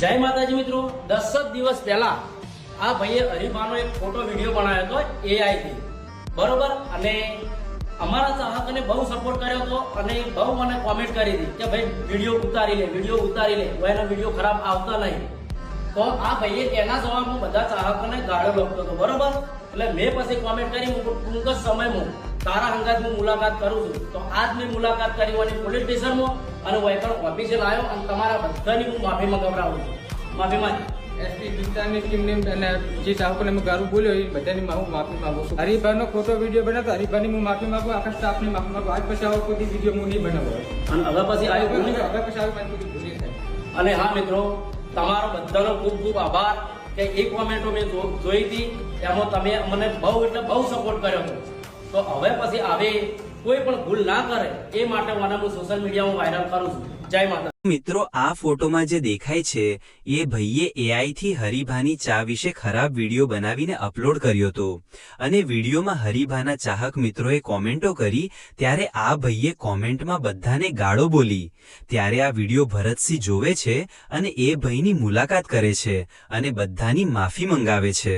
જય માતાજી મિત્રો દસ જ દિવસ પહેલા આ ભાઈએ હરિભાનો એક ફોટો વીડિયો બનાવ્યો હતો એઆઈથી બરોબર? અને અમારા ચાહકોને બહુ સપોર્ટ કર્યો હતો અને બહુ મને કોમેન્ટ કરી હતી કે ભાઈ, વીડિયો ઉતારી લે, વીડિયો ઉતારી લે એનો વીડિયો ખરાબ આવતા નહીં. તો આ ભાઈએ એના જવાબમાં બધા ચાહકોને ગાળો લખતો હતો, બરોબર? એટલે મેં પછી કોમેન્ટ કરી ટૂંક જ સમયમાં તારા હંગાત હું મુલાકાત કરું છું તો આજ મેં મુલાકાત કરી અને પોલીસ સ્ટેશનમાં અને વહીકળ ઓફિસે લાવ્યો અને તમારા બધાની હું માફી મંગાવડાવું છું. માફી માંગી. એસપી વિસ્તારની ટીમને અને જે ચાહકોને મેં ગારું બોલ્યો એ બધાની હું માફી માંગુ છું. હરિભાઈનો ખોટો વીડિયો બનાવતો હરિભાઈની હું માફી માગું આખા સ્ટાફની માફી માગું. આજ પછી આવો કોઈ વીડિયો હું નહીં બનાવો. અને હવે પછી આવ્યું હવે પછી આવ્યું અને હા મિત્રો તમારો બધાનો ખૂબ ખૂબ આભાર કે એક કોમેન્ટો મેં જોઈ હતી એમાં તમે મને બહુ એટલે બહુ સપોર્ટ કર્યો હતો. તો હવે પછી આવે કોઈ પણ ભૂલ ના કરે, એ માટે હું સોશિયલ મીડિયામાં વાયરલ કરું છું. જય માતા મિત્રો, આ ફોટોમાં જે દેખાય છે, એ ભાઈએ એઆઈ થી હરિભાની ચા વિશે ખરાબ વીડિયો બનાવીને અપલોડ કર્યો હતો. અને વિડીયોમાં હરિભાના ચાહક મિત્રોએ કોમેન્ટો કરી, ત્યારે આ ભાઈએ કોમેન્ટમાં બધાને ગાળો બોલી. ત્યારે આ વીડિયો ભરતસિંહ જોવે છે અને એ ભાઈની મુલાકાત કરે છે અને બધાની માફી મંગાવે છે.